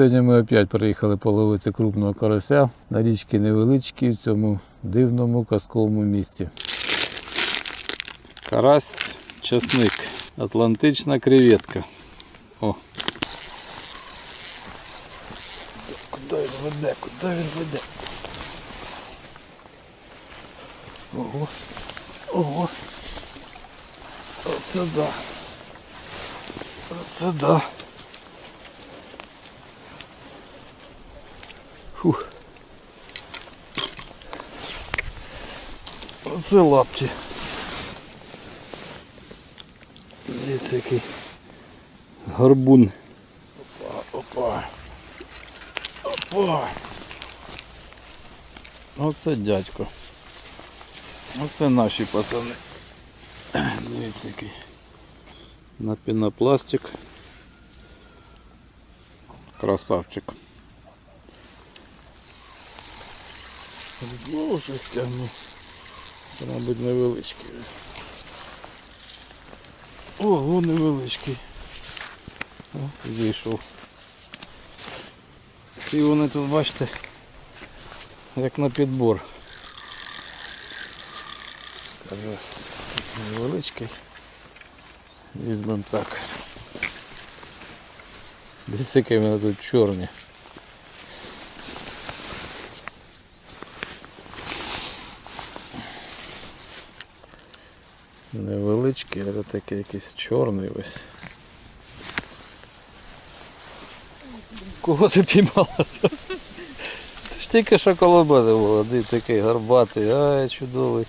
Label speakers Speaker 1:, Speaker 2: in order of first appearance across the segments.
Speaker 1: Сьогодні ми опять приїхали половити крупного карася на річці невеличкій в цьому дивному казковому місці. Карась, часник, атлантична креветка. О. Куди він веде? Куди він веде? Ого. Ого. Оце да. Оце да. Оце лапті. Десь який горбун. Опа, опа. Опа. Оце дядько. Оце наші пацани. Дивіться який. На пінопластик. Красавчик. Знову щось тягну. Це, мабуть, невеличкий. Ого, невеличкий. О, зійшов. Всі вони тут, бачите, як на підбор. Карась невеличкий. Візьмемо так. Дивіться, які вони тут чорні. Невеличкий, але такий якийсь чорний ось. Кого ти піймала? Ти ж тільки що коло мене було, ти такий горбатий, ай, чудовий.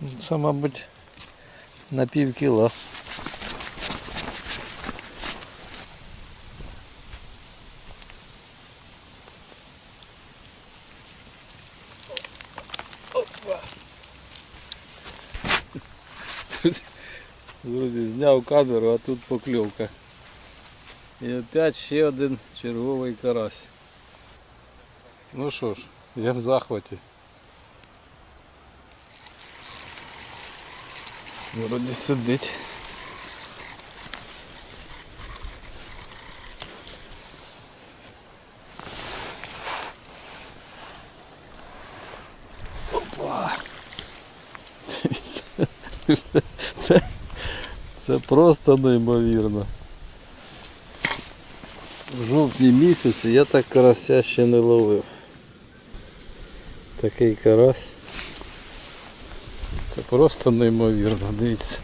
Speaker 1: Ну, Це, мабуть, на пів кіла. Друзі, зняв камеру, а тут покльовка. І опять ще один черговий карась. Ну що ж, я в захваті. Вроді сидить. Опа! Це, просто неймовірно. В жовтні місяці я так карася ще не ловив. Такий карась. Це просто неймовірно, дивіться.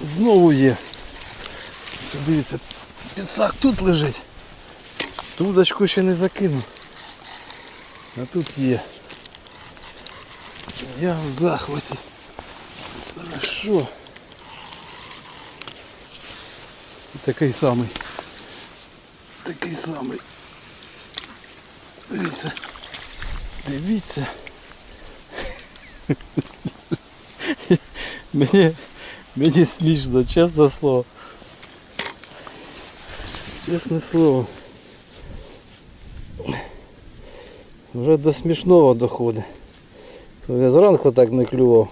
Speaker 1: Знову є. Дивіться, підсак тут лежить. Тудочку ще не закинув. А тут є. Я в захваті. Хорошо. Такий самий. Такий самий. Дивіться. Дивіться. Мені, мені смішно, чесне слово. Чесне слово. Вже до смішного доходить. Я зранку так не клював.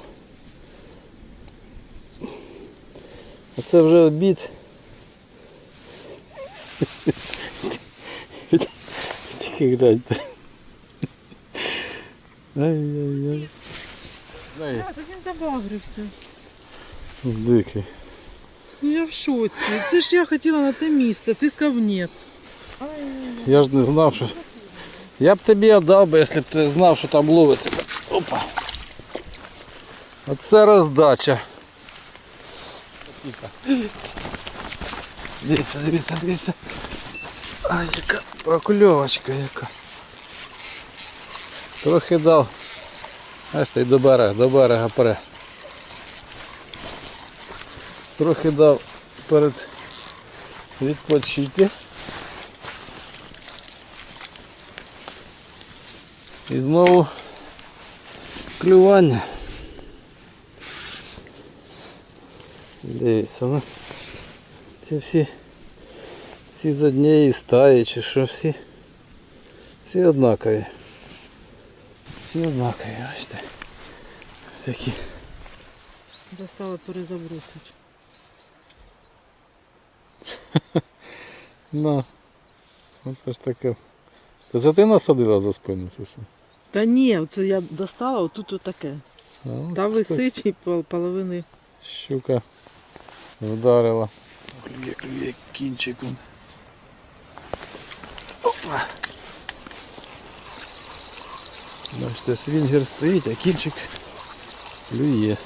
Speaker 1: А це вже обід. Тільки гляньте. Ай-яй-яй. Ай,
Speaker 2: А, так він забагрився.
Speaker 1: Дикий.
Speaker 2: Ну я в шоці. Це ж я хотіла на те місце, ти сказав ні.
Speaker 1: Я ж не знав, що. Я б тобі віддав би, якщо б ти знав, що там ловиться. Опа. Оце роздача. Дивіться, дивіться, дивіться. Ай, яка прокльовочка яка. Трохи дав. Ти до берега, до берега пере. Трохи дав перед відпочити. І знову клювання. Дивіться, ну. Це всі, всі з однієї стаї чи що всі. Всі однакові. Всі однакові, бачите. Такі.
Speaker 2: Достала перезабросить.
Speaker 1: На. Оце ж таке. Та це ти насадила за спину чи що?
Speaker 2: Та ні, це я достала, отут отаке.
Speaker 1: А,
Speaker 2: Та висить і половини.
Speaker 1: Щука вдарила. Клює, клює кінчиком. Опа. Бачите, свінгер стоїть, а кінчик клює.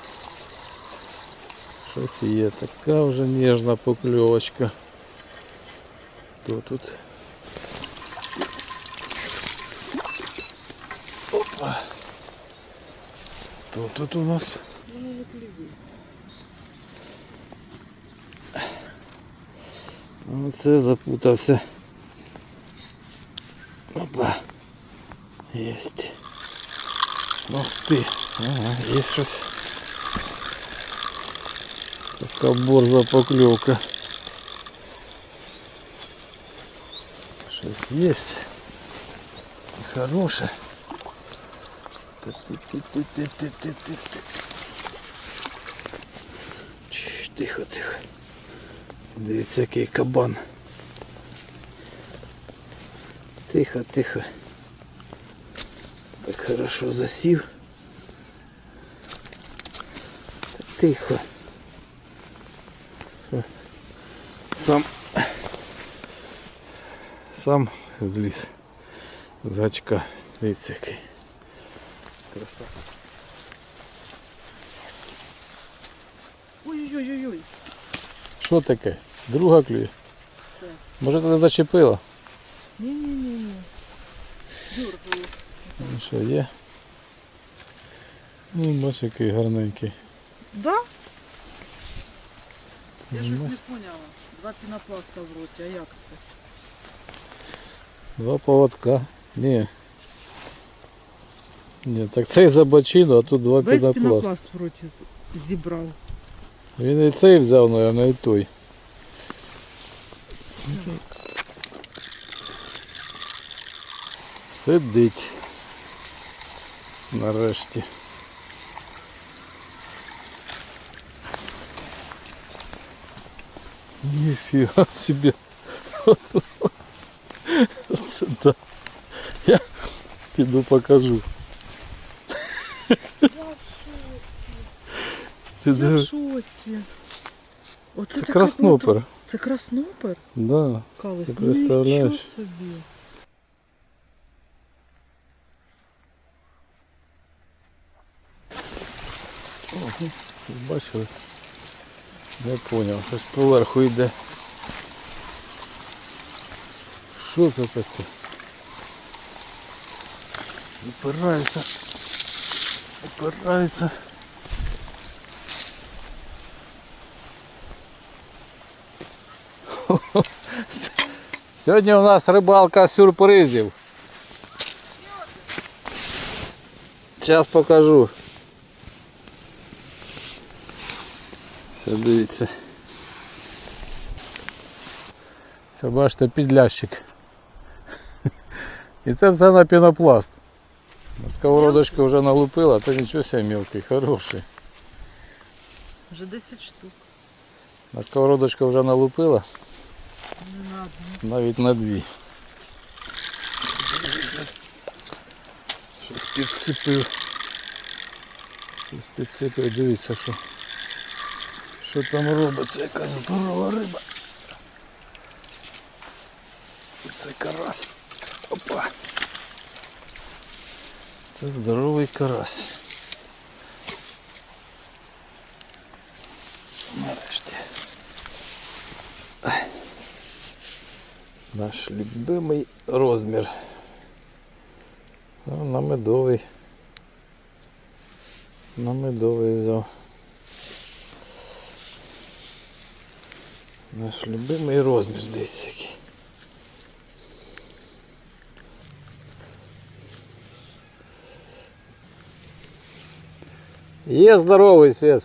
Speaker 1: Щось є, така вже ніжна покльовочка. Хто тут? Опа. Хто тут у нас? Оце запутався. Опа. Єсть. Ух ти. Ага, є щось. Така борза покльовка. Щось є. Хороше. Ти-ти-ти-ти-ти-ти-ти-ти. Чш, Тихо, тихо. Дивіться, який кабан. Тихо, тихо. Так хорошо засів. Тихо. Сам сам зліз з гачка. Дивіться який. Краса.
Speaker 2: Ой-ой-ой-ой.
Speaker 1: Що таке? Друга клює? Може тебе зачепила?
Speaker 2: Ні-ні-ні. Дюргаю.
Speaker 1: Ну що, є? Ну, бач, який гарненький.
Speaker 2: Да? Я щось
Speaker 1: Ну.
Speaker 2: не поняла. Два пінопласта в роті, а як це?
Speaker 1: Два поводка. Ні. Ні, так цей за бочину, а тут два
Speaker 2: Весь
Speaker 1: пінопласт.
Speaker 2: пінопласт в роті з- зібрав.
Speaker 1: Він і цей взяв, мабуть, і той. Сидить. Нарешті. Ніфіга собі. Це да. Я піду покажу. Ти
Speaker 2: Я в
Speaker 1: диви.
Speaker 2: шоці. Оце
Speaker 1: Це краснопер.
Speaker 2: плотва- Це краснопер?
Speaker 1: Да.
Speaker 2: Калась.
Speaker 1: Ти
Speaker 2: Ну,
Speaker 1: представляєш?
Speaker 2: нічого собі.
Speaker 1: Ого, бачили? Не поняв, щось поверху йде. Що це таке? Опирається. Опирається. Сьогодні у нас рибалка сюрпризів. Зараз покажу. Все, дивіться. Це бачите підлящик. І це все на пінопласт. На сковородочку вже налупила, то нічого себе мілкий, хороший.
Speaker 2: Вже 10 штук.
Speaker 1: На сковородочку вже налупила. Навіть на дві. Щось підцепив. Щось підцепив, дивіться, що. Що там робиться, яка здорова риба. Це карась. Опа. Це здоровий карась. Наш любимий розмір. А, На медовий. На медовий взяв. Наш любимий розмір, дивіться який. Є здоровий світ.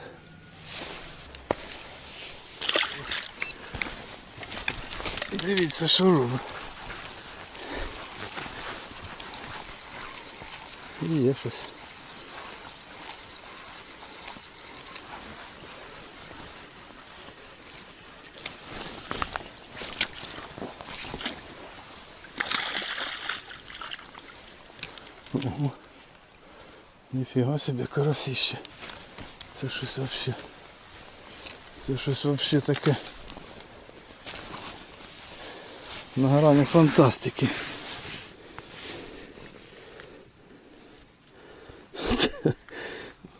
Speaker 1: дивіться, що робить. І є щось. Ого. себе карасище. Це щось вообще. Це щось вообще таке. На грані фантастики. Це,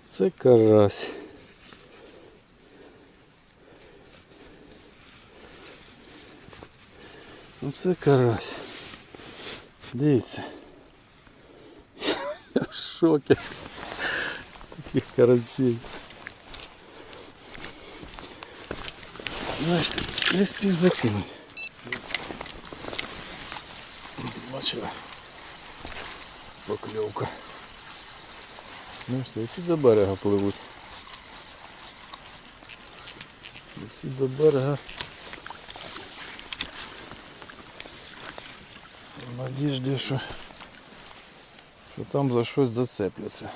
Speaker 1: це карась. Ну це карась. Дивіться. Я в шокі. Таких карасей. Знаєш, ти не спів закинуть. Бачила. Покльовка. Ну ти всі до берега пливуть. Всі до берега. В надіжді, що, що там за щось зацепляться.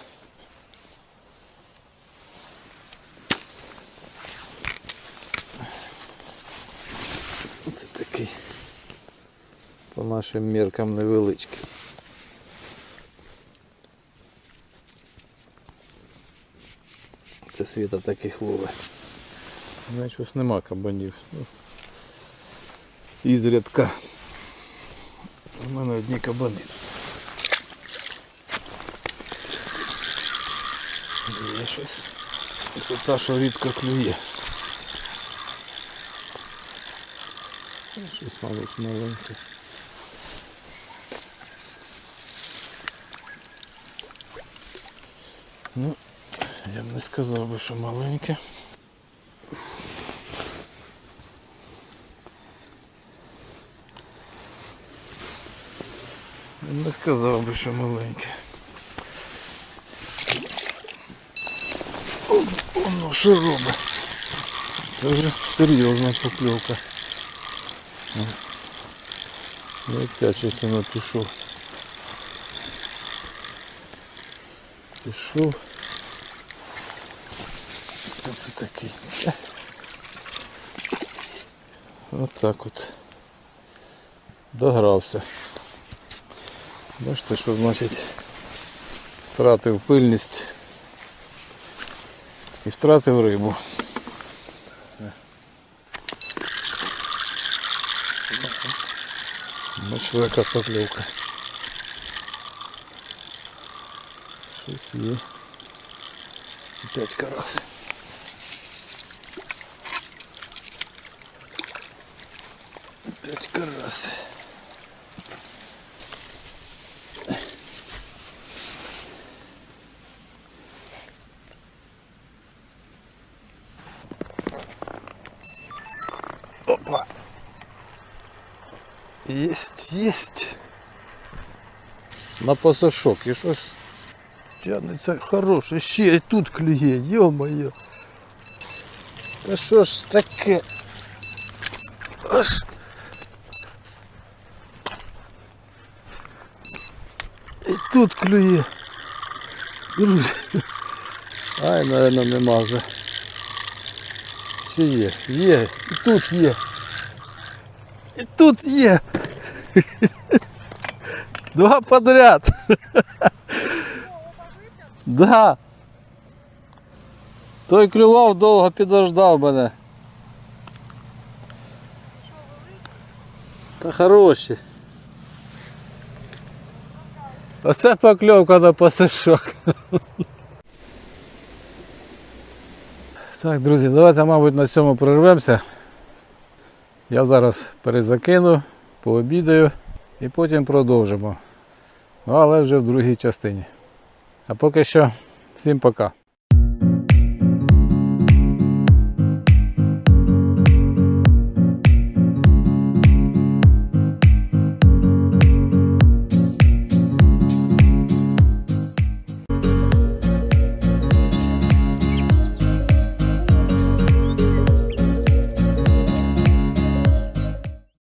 Speaker 1: Це такий по нашим міркам невеличкий. Це світа таких ловить. Знаєш, щось нема кабанів. Ізрядка. У мене одні кабани. Є щось. Це та, що рідко клює. Щось мабуть маленьке. Ну, я б не сказав би, що маленьке. Я б Не сказав би, що маленьке. Воно що робить? Це вже серйозна покльовка. Ну, опять щось воно пішов. Пішов. Хто це такий? От так от. Догрався. Бачите, що значить втратив пильність і втратив рибу. Бачите, яка покльовка. Щось є. Опять карась. Опять карась. Опа. Есть, есть. На пасашок і щось тягнеться хороше. Ще й тут клює, йо-моє. Та що ж таке? Аж. І тут клює. Друзі. Ай, наверное, нема вже. Чи є? Є. І тут є. І тут є. Два подряд. Да. Той клював довго підождав мене. Та хороші. Оце покльовка на пасишок. Так, друзі, давайте, мабуть, на цьому прорвемося. Я зараз перезакину, пообідаю і потім продовжимо. Ну, але вже в другій частині. А поки що всім пока.